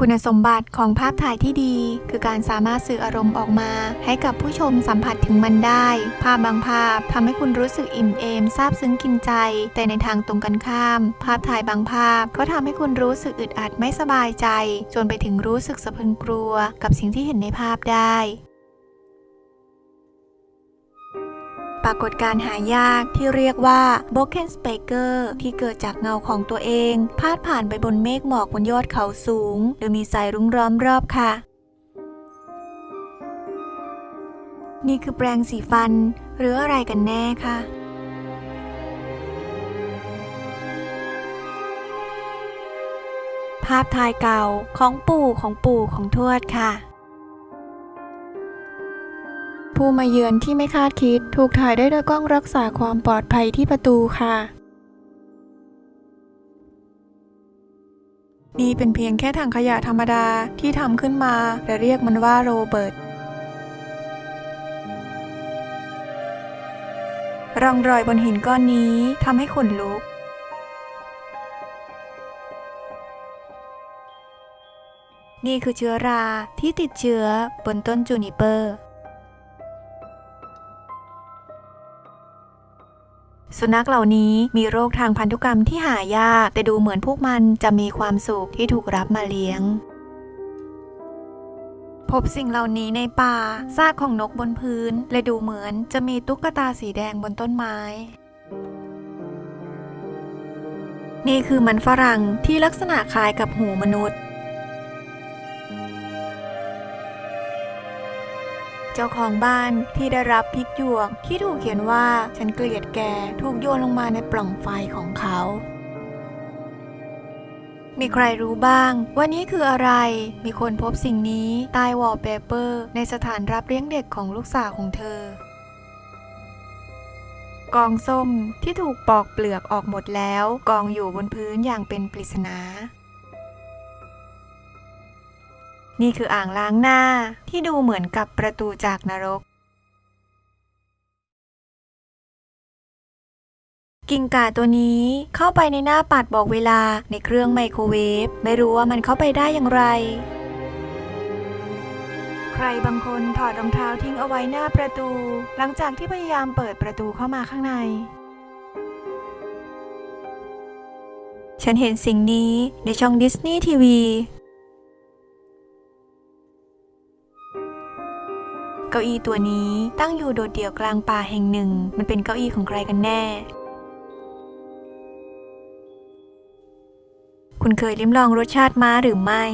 คุณสมบัติของภาพถ่ายที่ดี คือการสามารถสื่ออารมณ์ออกมา ให้กับผู้ชมสัมผัสถึงมันได้ ภาพบางภาพทำให้คุณรู้สึกอิ่มเอมซาบซึ้งกินใจ แต่ในทางตรงกันข้าม ภาพถ่ายบางภาพก็ทำให้คุณรู้สึกอึดอัดไม่สบายใจ จนไปถึงรู้สึกสะพรึงกลัว กับสิ่งที่เห็นในภาพได้ ปรากฏการณ์หายากที่เรียกว่า b o k e n s p a k e r ที่เกิดจากเงาของตัวเอง พาดผ่านไปบนเมฆหมอกบนยอดเขาสูง โดยมีสายรุ้งล้อมรอบค่ะ นี่คือแปรงสีฟัน หรืออะไรกันแน่คะภาพถ่ายเก่าของปู่ของปู่ของทวดค่ะ ผู้มาเยือนที่ไม่คาดคิด ถูกถ่ายได้โดยกล้องรักษาความปลอดภัยที่ประตูค่ะ นี่เป็นเพียงแค่ถังขยะธรรมดาที่ทำขึ้นมาและเรียกมันว่าโรเบิร์ตร่องรอยบนหินก้อนนี้ทำให้ขนลุก นี่คือเชื้อราที่ติดเชื้อบนต้นจูนิเปอร์ สุนัขเหล่านี้มีโรคทางพันธุกรรมที่หายาก แต่ดูเหมือนพวกมันจะมีความสุขที่ถูกรับมาเลี้ยง พบสิ่งเหล่านี้ในป่าซากของนกบนพื้น และดูเหมือนจะมีตุ๊กตาสีแดงบนต้นไม้ นี่คือมันฝรั่งที่ลักษณะคล้ายกับหูมนุษย์ เจ้าของบ้านที่ได้รับพริกหยวกที่ถูกเขียนว่าฉันเกลียดแกถูกโยนลงมาในปล่องไฟของเขา มีใครรู้บ้างว่านี่คืออะไร มีคนพบสิ่งนี้ใต้วอลเปเปอร์ ในสถานรับเลี้ยงเด็กของลูกสาวของเธอกองส้มที่ถูกปอกเปลือกออกหมดแล้ว กองอยู่บนพื้นอย่างเป็นปริศนา นี่คืออ่างล้างหน้าที่ดูเหมือนกับประตูจากนรก กิ้งก่าตัวนี้เข้าไปในหน้าปัดบอกเวลาในเครื่องไมโครเวฟไม่รู้ว่ามันเข้าไปได้อย่างไร ใครบางคนถอดรองเท้าทิ้งเอาไว้หน้าประตู หลังจากที่พยายามเปิดประตูเข้ามาข้างในฉันเห็นสิ่งนี้ในช่องดิสนีย์ทีวี เก้าอี้ตัวนี้ตั้งอยู่โดดเดี่ยวกลางป่าแห่งหนึ่ง มันเป็นเก้าอี้ของใครกันแน่ คุณเคยลิ้มลองรสชาติม้าหรือไม่